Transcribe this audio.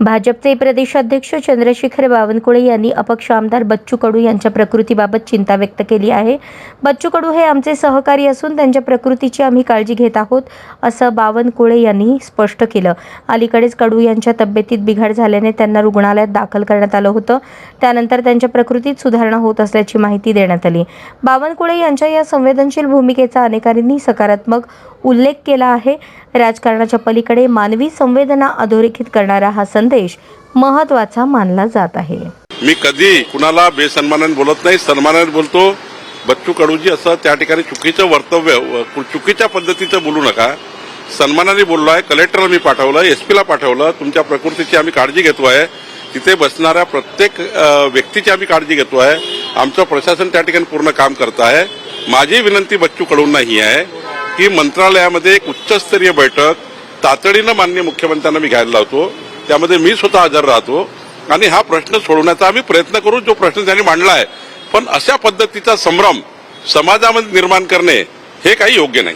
भाजपचे प्रदेशाध्यक्ष चंद्रशेखर बावनकुळे यांनी अपक्ष आमदार बच्चू कडू यांच्या प्रकृतीबाबत चिंता व्यक्त केली आहे. बच्चू कडू हे आमचे सहकारी असून त्यांच्या प्रकृतीची आम्ही काळजी घेत आहोत असं बावनकुळे यांनी स्पष्ट केलं. अलीकडेच कडू यांच्या तब्येतीत बिघाड झाल्याने त्यांना रुग्णालयात दाखल करण्यात आलं होतं. त्यानंतर त्यांच्या प्रकृतीत सुधारणा होत असल्याची माहिती देण्यात आली. बावनकुळे यांच्या या संवेदनशील भूमिकेचा अनेकांनी सकारात्मक उल्लेख केला आहे. राजकारणाच्या पलीकडे मानवी संवेदना अधोरेखित करणारा हा संदेश महत्त्वाचा मानला जात आहे. मी कधी कुणाला बेसन्मानाने बोलत नाही सन्मानाने बोलतो. बच्चू कडूजी असं त्या ठिकाणी चुकीचं वर्तव्य चुकीच्या पद्धतीचं बोलू नका. सन्मानाने बोललो आहे कलेक्टरला मी पाठवलं एसपीला पाठवलं तुमच्या प्रकृतीची आम्ही काळजी घेतो आहे. तिथे बसणाऱ्या प्रत्येक व्यक्तीची आम्ही काळजी घेतो आहे. आमचं प्रशासन त्या ठिकाणी पूर्ण काम करत आहे. माझी विनंती बच्चू कडूंना ही आहे की मंत्रालयामध्ये एक उच्चस्तरीय बैठक तातडीनं मान्य मुख्यमंत्र्यांना मी घ्यायला लावतो. त्यामध्ये मी स्वतः हजर राहतो आणि हा प्रश्न सोडवण्याचा आम्ही प्रयत्न करू जो प्रश्न त्यांनी मांडला आहे. पण अशा पद्धतीचा संभ्रम समाजामध्ये निर्माण करणे हे काही योग्य नाही.